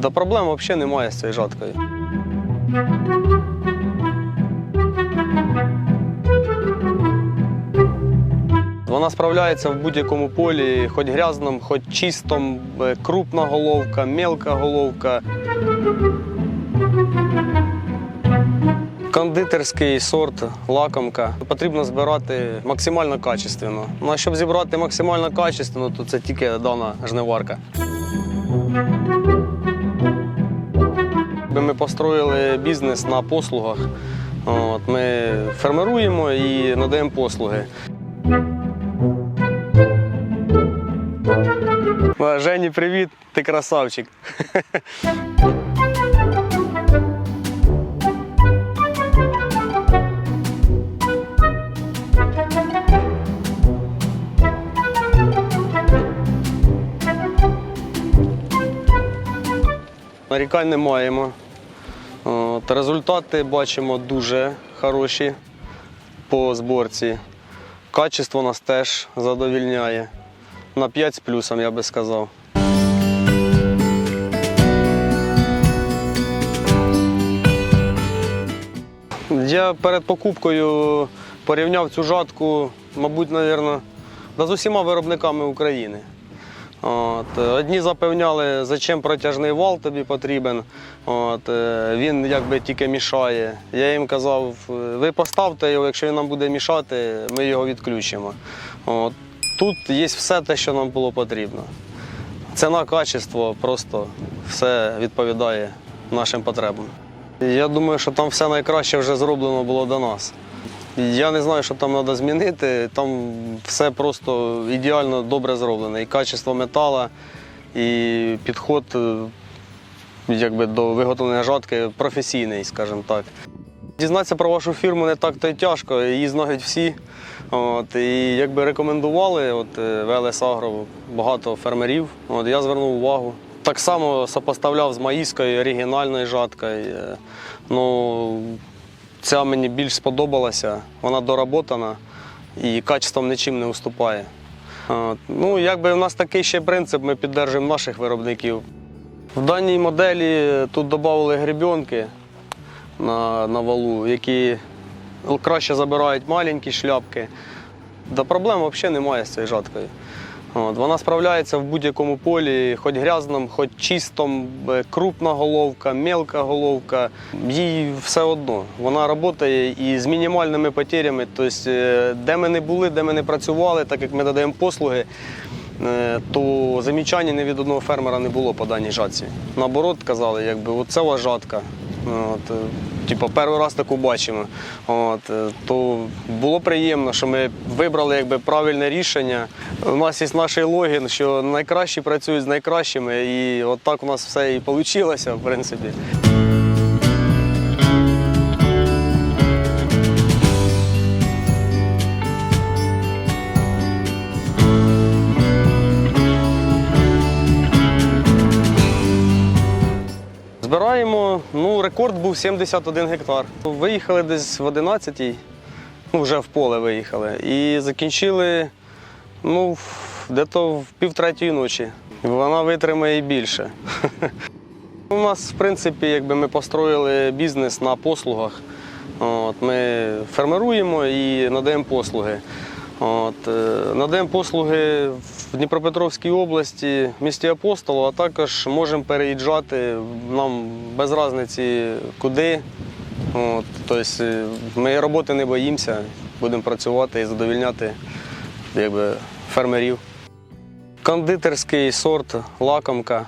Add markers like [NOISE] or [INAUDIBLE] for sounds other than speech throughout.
Да проблем взагалі немає з цією жаткою. Вона справляється в будь-якому полі, хоч грязному, хоч чистому, е, крупна головка, мелка головка. Кондитерський сорт, лакомка. Потрібно збирати максимально качественно. Ну а щоб зібрати максимально качественно, то це тільки дана жниварка. Ми построїли бізнес на послугах. От, ми фермеруємо і надаємо послуги. Жені, привіт, ти красавчик. Нарікань не маємо. От, результати бачимо дуже хороші по зборці. Качество нас теж задовільняє. На 5 з плюсом, я би сказав. Я перед покупкою порівняв цю жатку, мабуть, навірно, да з усіма виробниками України. От, е, одні запевняли, зачем протяжний вал тобі потрібен. От, е, він якби тільки мішає. Я їм казав, е, ви поставте його, якщо він нам буде мішати, ми його відключимо. От, тут є все те, що нам було потрібно. Ціна, качество, просто все відповідає нашим потребам. Я думаю, що там все найкраще вже зроблено було до нас. Я не знаю, що там треба змінити. Там все просто ідеально добре зроблено. І качество металу, і підход е, якби, до виготовлення жатки професійний, скажімо так. Дізнатися про вашу фірму не так то й тяжко, її знають всі. От, і якби рекомендували от, е, ВЛС Агро багато фермерів. От, я звернув увагу. Так само сопоставляв з маїською, оригінальною жаткою. Е, Ну, Ця мені більш сподобалася, вона доработана і качеством нічим не уступає. Ну, якби в нас такий ще принцип, ми підтримуємо наших виробників. В даній моделі тут додали гребінки на, на валу, які краще забирають маленькі шляпки. Да проблем взагалі немає з цією жаткою. От, вона справляється в будь-якому полі, хоч грязному, хоч чистому, е, крупна головка, мелка головка. Їй все одно. Вона працює і з мінімальними потерями. Тобто, е, де ми не були, де ми не працювали, так як ми надаємо послуги, е, то замічання ні від одного фермера не було по даній жатці. Наоборот, казали, якби оце вас жатка. От, е, типу, перший раз таку бачимо. От, е, то було приємно, що ми вибрали якби, правильне рішення. У нас є наш логін, що найкращі працюють з найкращими, і от так у нас все і вийшло, в принципі. Рекорд був 71 гектар. Виїхали десь в 11-й, ну, вже в поле виїхали. І закінчили ну, дето в півтретьої ночі. Вона витримає і більше. [LAUGHS] У нас, в принципі, якби ми построїли бізнес на послугах. От, ми фермеруємо і надаємо послуги. От, е, надаємо послуги в Дніпропетровській області, місті Апостолу, а також можемо переїжджати нам без різниці куди. От, тобто е, ми роботи не боїмося, будемо працювати і задовільняти якби, фермерів. Кондитерський сорт, лакомка.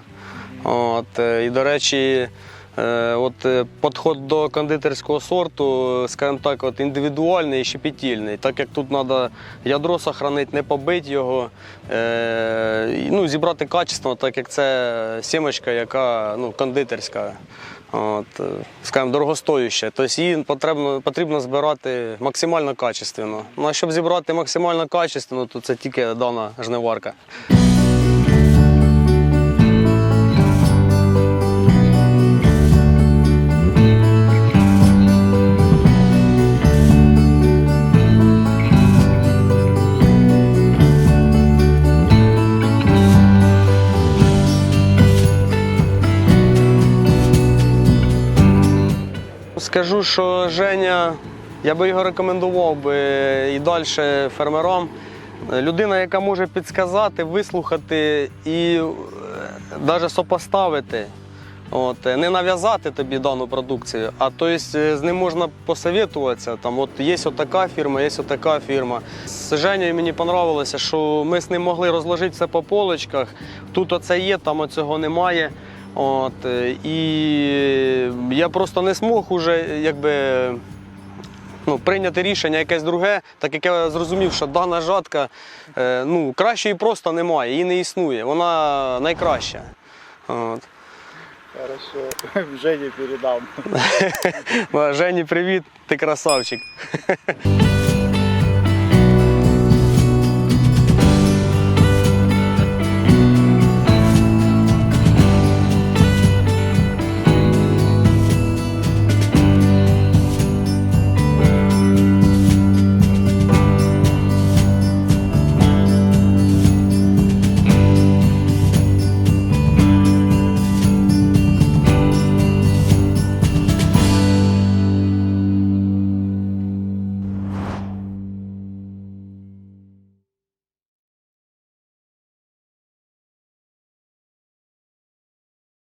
От, е, і, до речі, от, е, підход до кондитерського сорту, скажімо так, от, індивідуальний і щепетільний. Так як тут треба ядро сохранити, не побити його, е, ну, зібрати качественно, так як це сімочка, яка ну, кондитерська. От, е, скажімо, дорогостоюща. Тобто її потрібно, потрібно збирати максимально качественно. Ну, а щоб зібрати максимально качественно, то це тільки дана жниварка. Скажу, що Женя, я би його рекомендував би і далі фермерам. Людина, яка може підсказати, вислухати і навіть сопоставити. От, е, не нав'язати тобі дану продукцію, а то е, з ним можна посовітуватися. Там, от, є отака фірма, є отака фірма. З Женєю мені понравилося, що ми з ним могли розложити все по полочках. Тут оце є, там оцього немає. От, е, і я просто не змог уже якби, ну, прийняти рішення якесь друге, так як я зрозумів, що дана жатка е, ну, кращої просто немає, її не існує. Вона найкраща. От. Хорошо, [LAUGHS] Жене передам. [LAUGHS] Жені, привіт, ти красавчик. [LAUGHS]